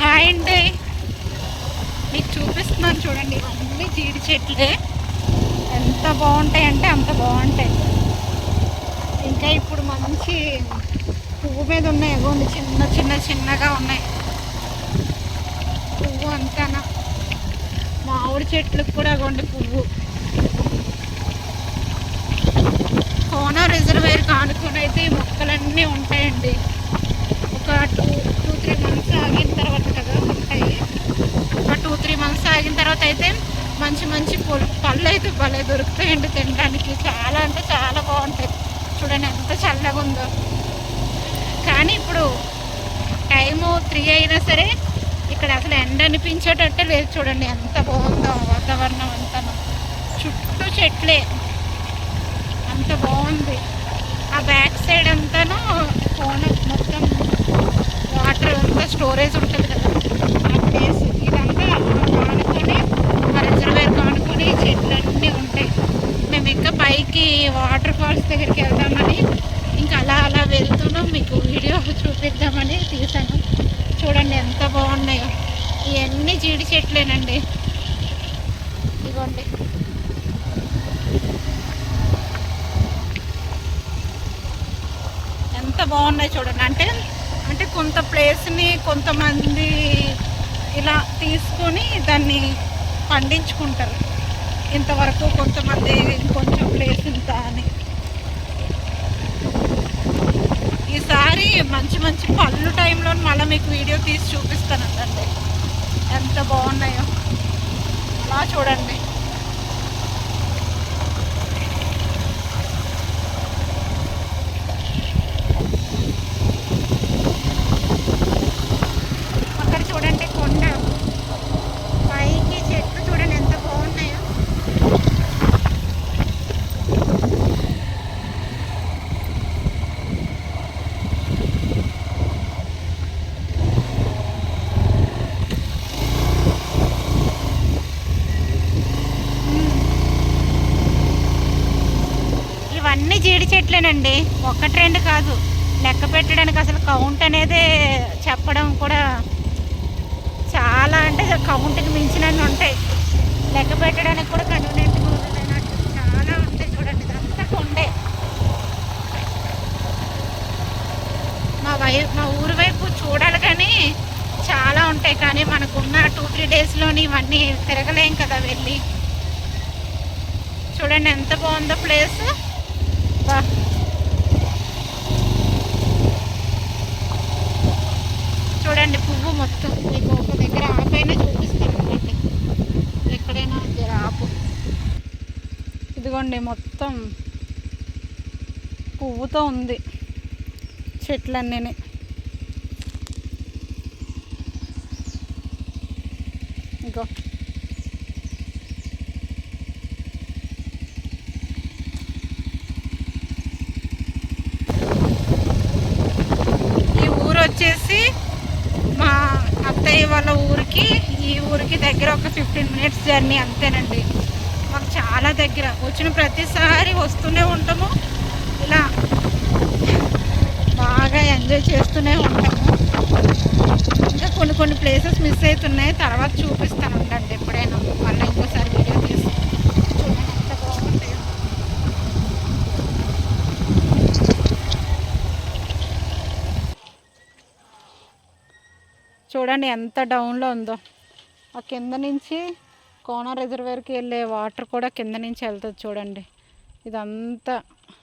Hi అండి. మీకు చూపిస్తున్నాను చూడండి ఇవన్నీ జీడి చెట్లే. ఎంత బాగుంటాయి అంటే అంత బాగుంటాయి. ఇంకా ఇప్పుడు మంచి పువ్వు మీద ఉన్నాయి అగోండి చిన్న చిన్న చిన్నగా ఉన్నాయి. పువ్వు అంతానా? మామిడి చెట్లకు కూడా అగోండి పువ్వు. కోన రిజర్వేర్ కానుకొని అయితే ఈ మొక్కలన్నీ ఉంటాయండి ఒక టూ టూ త్రీ మంత్స్ ఆగిన తర్వాత కదా ఉంటాయి ఒక టూ త్రీ మంత్స్ ఆగిన తర్వాత అయితే మంచి మంచి పళ్ళు అయితే భలే దొరుకుతాయండి తినడానికి. చాలా అంటే చాలా బాగుంటాయి. చూడండి ఎంత చల్లగా ఉందో. కానీ ఇప్పుడు టైము త్రీ అయినా సరే ఇక్కడ అసలు ఎండ అనిపించేటట్టే లేదు చూడండి. ఎంత బాగుందో వాతావరణం అంతా చుట్టూ చెట్లే. అంత బాగుంది. ఆ బ్యాక్ సైడ్ అంతాను ఫోన్ మొత్తం వాటర్ అంతా స్టోరేజ్ ఉంటుంది కదా ఆ ప్లేస్ ఇదంతా కానుకొని ఆ రిజర్వేర్ కానుకొని చెట్లన్నీ ఉంటాయి మేము దగ్గరికి వాటర్ ఫాల్స్ దగ్గరికి వెళ్దామని. ఇంకా అలా అలా వెళ్తున్నాం. మీకు వీడియో చూపిద్దామని తీసాను. చూడండి ఎంత బాగున్నాయో. ఇవన్నీ జీడి చెట్లేనండి. ఇదిగోండి. ఎంత బాగున్నాయి చూడండి. అంటే అంటే కొంత ప్లేస్ని కొంతమంది ఇలా తీసుకొని దాన్ని పండించుకుంటారు. ఇంతవరకు కొంతమంది కొంచెం మంచి మంచి పళ్ళు టైంలో మళ్ళీ మీకు వీడియో తీసి చూపిస్తానండి ఎంత బాగున్నాయో. అలా చూడండి అక్కడ చూడండి కొండ పైకి చెట్లు చూడండి ఎంత బాగున్నాయో ఇవన్నీ జీడి చెట్లేనండి ఒక్కటి రెండు కాదు. లెక్క పెట్టడానికి అసలు కౌంట్ అనేది చెప్పడం కూడా చాలా అంటే కౌంట్కి మించినన్ని ఉంటాయి. లెక్క పెట్టడానికి కూడా కన్వీనియంట్గా చాలా ఉంటాయి చూడండి. ఇదంతా ఉండే మా వై మా ఊరి వైపు చూడాలి కానీ చాలా ఉంటాయి. కానీ మనకున్న టూ త్రీ డేస్లోని ఇవన్నీ తిరగలేం కదా వెళ్ళి. చూడండి ఎంత బాగుందో ప్లేస్. చూడండి పువ్వు మొత్తం మీకు ఒక దగ్గర ఆపైనా చూపిస్తాను ఎక్కడైనా జర ఆపు. ఇదిగోండి మొత్తం పువ్వుతో ఉంది చెట్లన్నీ ఇంకో ఈ ఊరు వచ్చేసి మా అత్తయ్య వాళ్ళ ఊరికి ఈ ఊరికి దగ్గర ఒక ఫిఫ్టీన్ మినిట్స్ జర్నీ అంతేనండి. మాకు చాలా దగ్గర. వచ్చిన ప్రతిసారి వస్తూనే ఉంటాము. ఇలా బాగా ఎంజాయ్ చేస్తూనే ఉంటాము. ఇంకా కొన్ని కొన్ని ప్లేసెస్ మిస్ అవుతున్నాయి. తర్వాత చూపిస్తాను ఉండండి ఎప్పుడైనా మళ్ళీ ఇంకోసారి వీడియో తీసి చూడండి ఎంత బాగుంటాయో చూడండి ఎంత డౌన్లో ఉందో. ఆ కింద నుంచి కోన రిజర్వేర్కి వెళ్ళే వాటర్ కూడా కింద నుంచి వెళ్తుంది చూడండి. ఇదంతా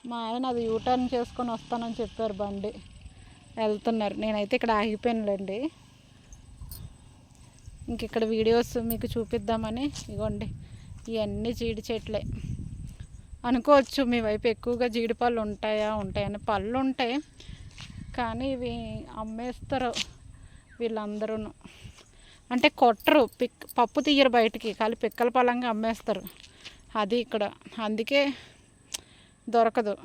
మా ఆయన అది యూటర్న్ చేసుకొని వస్తానని చెప్పారు బండి. వెళ్తున్నారు. నేనైతే ఇక్కడ ఆగిపోయానులేండి ఇంక ఇక్కడ వీడియోస్ మీకు చూపిద్దామని ఇగోండి. ఇవన్నీ జీడి చెట్లే. అనుకోవచ్చు మీ వైపు ఎక్కువగా జీడిపళ్ళు ఉంటాయా ఉంటాయని పళ్ళు ఉంటాయి కానీ ఇవి అమ్మేస్తారు. వీళ్ళందరూ అంటే కొట్టరు పిక్ పప్పు తీయరు బయటికి ఖాళీ పిక్కల పొలంగా అమ్మేస్తారు. అది ఇక్కడ. అందుకే దొరకదు.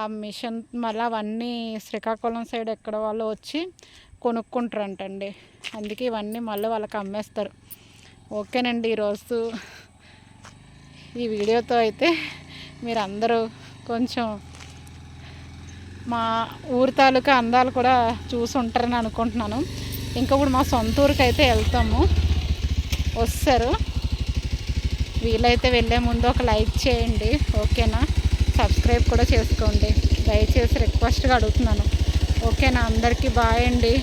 ఆ మిషన్ మళ్ళీ అవన్నీ శ్రీకాకుళం సైడ్ ఎక్కడ వాళ్ళు వచ్చి కొనుక్కుంటారంటండి. అందుకే ఇవన్నీ మళ్ళీ వాళ్ళకి అమ్మేస్తారు. ఓకేనండి ఈరోజు ఈ వీడియోతో అయితే మీరు అందరూ కొంచెం మా ఊరి తాలూకా అందాలు కూడా చూసి ఉంటారని అనుకుంటున్నాను. ఇంకా ఇప్పుడు మా సొంత ఊరికి అయితే వెళ్తాము. వస్తారు. వీలైతే వెళ్ళే ముందు ఒక లైక్ చేయండి. ఓకేనా? సబ్స్క్రైబ్ కూడా చేసుకోండి. దయచేసి రిక్వెస్ట్గా అడుగుతున్నాను. ఓకేనా? అందరికీ బాయ్ అండి.